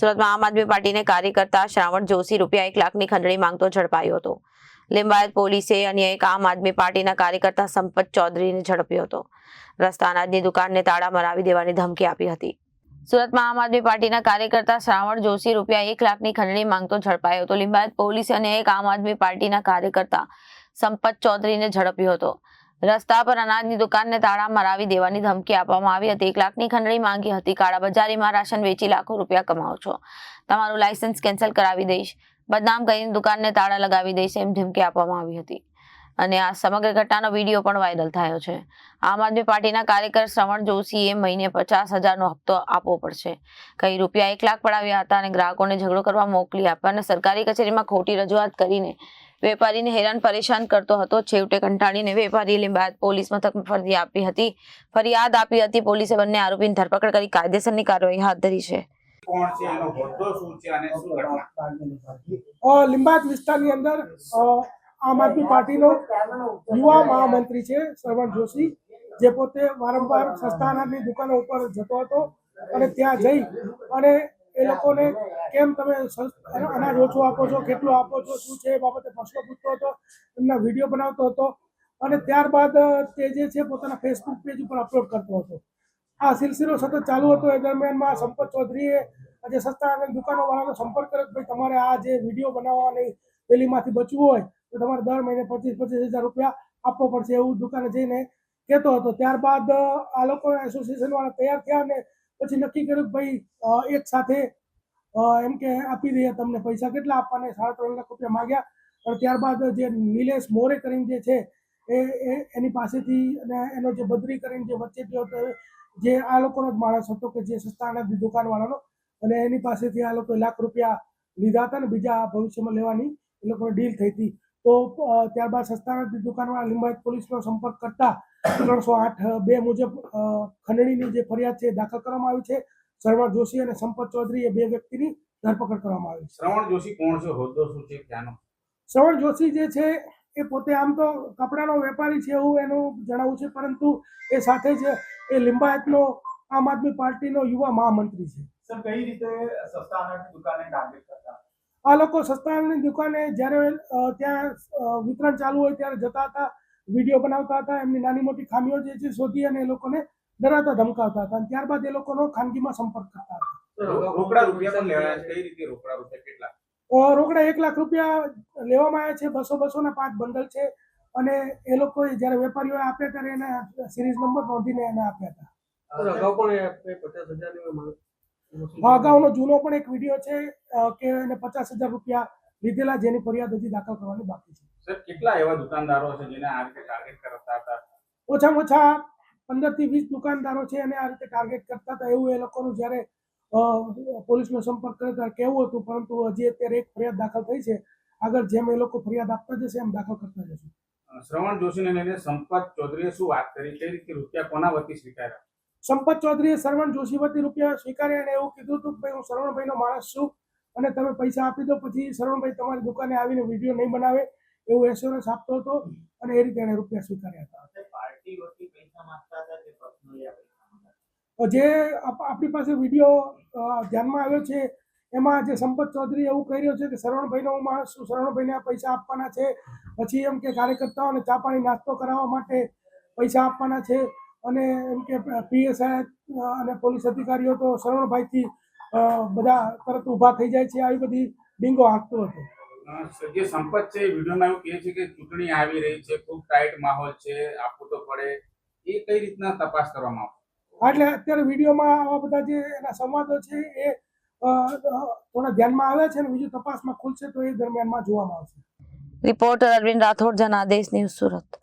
સુરતમાં આમ આદમી પાર્ટીને કાર્યકર્તા શ્રાવણ જોશી રૂપિયા એક લાખની ખંડણી માંગતો ઝડપાયો હતો. લિંબાયત પોલીસે અન્ય એક આમ આદમી પાર્ટીના કાર્યકર્તા સંપત ચૌધરીને ઝડપ્યો હતો. રસ્તા અનાજની દુકાનને તાળા મરાવી દેવાની ધમકી આપી હતી. સુરતમાં આમ આદમી પાર્ટીના કાર્યકર્તા શ્રાવણ જોશી રૂપિયા એક લાખની ખંડણી માંગતો ઝડપાયો હતો. લિંબાયત પોલીસે અન્ય એક આમ આદમી પાર્ટીના કાર્યકર્તા સંપત ચૌધરીને ઝડપ્યો હતો. રસ્તા પર અનાજની દુકાનને તાળા મરાવી દેવાની ધમકી આપવામાં આવી હતી. એક લાખની ખંડણી માંગી હતી. કાળા બજારીમાં રાશન વેચી લાખો રૂપિયા કમાવો છો. તમારું લાયસન્સ કેન્સલ કરાવી દઈશ. બદનામ કરીને દુકાનને તાળા લગાવી દઈશ એમ ધમકી આપવામાં આવી હતી. અને આ સમગ્ર ઘટનાનો વીડિયો પણ વાયરલ થયો છે. આમ આદમી પાર્ટીના કાર્યકર શ્રવણ જોશીએ મહિને પચાસ હજારનો હપ્તો આપવો પડશે. કઈ રૂપિયા એક લાખ પડાવ્યા હતા અને ગ્રાહકોને ઝઘડો કરવા મોકલી આપ્યા અને સરકારી કચેરીમાં ખોટી રજૂઆત કરીને વેપારીને હેરાન પરેશાન કરતો હતો. છેવટે કંટાળીને વેપારી લીંબાયત પોલીસ મથક ફરજી આપી હતી. ફરિયાદ આપી હતી. પોલીસે બંને આરોપીની ધરપકડ કરી કાયદેસરની કાર્યવાહી હાથ ધરી છે. કોણ છે? એનો હોદ્દો શું છે અને શું ઘટના? લિંબાયત વિસ્તારની અંદર આમ આદમી પાર્ટીનો યુવા મહામંત્રી છે શ્રવણ જોશી જે પોતે વારંવાર સસ્તા અનાજની દુકાનો ઉપર જતો હતો અને ત્યાં જઈ અને એ લોકોને કેમ તમે અનાજ ઓછું આપો છો? કેટલું આપો છો? શું છે? એ બાબતે પ્રશ્નો પૂછતો હતો. એમના વીડિયો બનાવતો હતો. અને ત્યારબાદ તે જે છે, પોતાના ફેસબુક પેજ ઉપર અપલોડ કરતો હતો. આ સિલસિલો સતત ચાલુ હતો. એ દરમિયાનમાં સંપત ચૌધરીએ આજે સસ્તા અને દુકાનો વાળાનો સંપર્ક કર્યો ભાઈ, તમારે આ જે વીડિયો બનાવવાની પેલીમાંથી બચવું હોય, તો તમારે દર મહિને પચીસ પચીસ હજાર રૂપિયા આપવો પડશે એવું દુકાને જઈને કહેતો હતો. ત્યારબાદ આ લોકો એસોસિએશન વાળા તૈયાર થયા અને પછી નક્કી કર્યું કે ભાઈ એક સાથે એમ કે આપી દઈએ તમને પૈસા. કેટલા આપવાને? સાડા ત્રણ લાખ રૂપિયા માગ્યા. અને ત્યારબાદ જે નિલેશ મોરે કરીને જે છે, એ એની પાસેથી અને એનો જે બદરી કરીને જે વચ્ચે જે આ લોકોનો જ માણસ હતો કે જે સસ્તા અનાજની દુકાનવાળાનો. અને એની પાસેથી આ લોકોએ લાખ રૂપિયા લીધા હતા ને બીજા ભવિષ્યમાં લેવાની. એ લોકોની ડીલ થઈ હતી. તો ત્યારબાદ સસ્તા અનાજની દુકાનવાળા લિંબાયત પોલીસનો સંપર્ક કરતા ત્રણસો આઠ બે મુજબ ખંડણીની જે ફરિયાદ છે દાખલ કરવામાં આવી છે. શર્મા જોશી અને સંપત ચૌધરી એ બે વ્યક્તિની ધરપકડ કરવામાં આવી શ્રવણ જોશી કોણ છે? હોદ્દો શું છે? ત્યાંનો? શ્રવણ જોશી જે છે એ પોતે આમ તો કપડાનો વેપારી છે એવું એનું જણાવવું છે પરંતુ એ સાથે જ એ લિંબાયતનો આમ આદમી પાર્ટીનો યુવા મહામંત્રી છે. સર કઈ રીતે સસ્તા અનાજની દુકાને ટાર્ગેટ કરતા? આ લોકો સસ્તા અનાજની દુકાને જ્યારે ત્યાં વિતરણ ચાલુ હોય ત્યારે જતા હતા વીડિયો બનાવતા હતા એમની નાની મોટી ખામીઓ જે છે શોધી અને એ લોકોને ડરાતા ધમકાવતા હતા અને ત્યારબાદ એ લોકોનો ખાનગીમાં સંપર્ક કરતા હતા. રોકડા રૂપિયા પણ લેવાયા છે. કઈ રીતે રોકડા રૂપિયા કેટલા? રોકડા એક લાખ રૂપિયા લેવામાં આવ્યા છે. બસો બસો ના પાંચ બંડલ છે. અને એ લોકો જ્યારે વેપારીઓ આપ્યા ત્યારે એને સિરીઝ નંબર નોંધીને એને આપ્યા હતા. અગાઉ પણ પચાસ હજારની અગાઉનો જૂનો પણ એક વીડિયો છે કે એને પચાસ હજાર રૂપિયા લીધેલા જેની ફરિયાદ હજી દાખલ કરવાની બાકી છે. સર કેટલા એવા દુકાનદારો છે જેને આ રીતે ટાર્ગેટ કરતા હતા? ઓછામાં ઓછા પંદરથી વીસ દુકાનદારો છે અને આ રીતે ટાર્ગેટ કરતા હતા. એવું એ લોકોનું જ્યારે પોલીસનો સંપર્ક કર્યો ત્યારે કેવું હતું પરંતુ હજી અત્યારે એક ફરિયાદ દાખલ થઈ છે. આગળ જેમ એ લોકો ફરિયાદ આપતા જશે એમ દાખલ કરતા જશે. શ્રવણ જોશીને લઈને સંપત ચૌધરીએ શું વાત કરી કઈ રીતે રૂપિયા કોના વતી સ્વીકાર્યા? સંપત ચૌધરીએ શ્રવણ જોશી વતી રૂપિયા સ્વીકાર્યા અને એવું કીધું હતું કે ભાઈ હું સરવણભાઈનો માણસ છું અને તમે પૈસા આપી દો પછી શ્રવણભાઈ તમારી દુકાને આવીને વીડિયો નહીં બનાવે એવું એશ્યોરન્સ આપતો હતો અને એ રીતે એને રૂપિયા સ્વીકાર્યા હતા. પાર્ટી વતી જે આપણી પાસે વીડિયો ધ્યાનમાં આવ્યો છે, એમાં જે સંપત ચૌધરી એવું કહી રહ્યો છે કે શરણભાઈનો હું માણસ છું શરણભાઈને પૈસા આપવાના છે. પછી એમ કે કાર્યકર્તાઓને ચા પાણી નાસ્તો કરાવવા માટે પૈસા આપવાના છે. અને એમ કે પીએસઆઈ અને પોલીસ અધિકારીઓ તો શરણભાઈથી બધા તરત ઊભા થઈ જાય છે. આવી બધી ડીંગો હાંકતો હતો. જે સંપત છે વિડીયોમાં એવું કહે છે કે ચૂંટણી આવી રહી છે, ખૂબ ટાઈટ માહોલ છે આપવું તો પડે. એ કઈ રીતના તપાસ કરવામાં આવશે? એટલે અત્યારે વિડીયોમાં આવા બધા જે એના સંવાદો છે એ થોડા ધ્યાનમાં આવે છે અને બીજું તપાસમાં ખુલશે તો એ દરમિયાનમાં જોવામાં આવશે. Reporter Arvind Rathod Janadesh news Surat.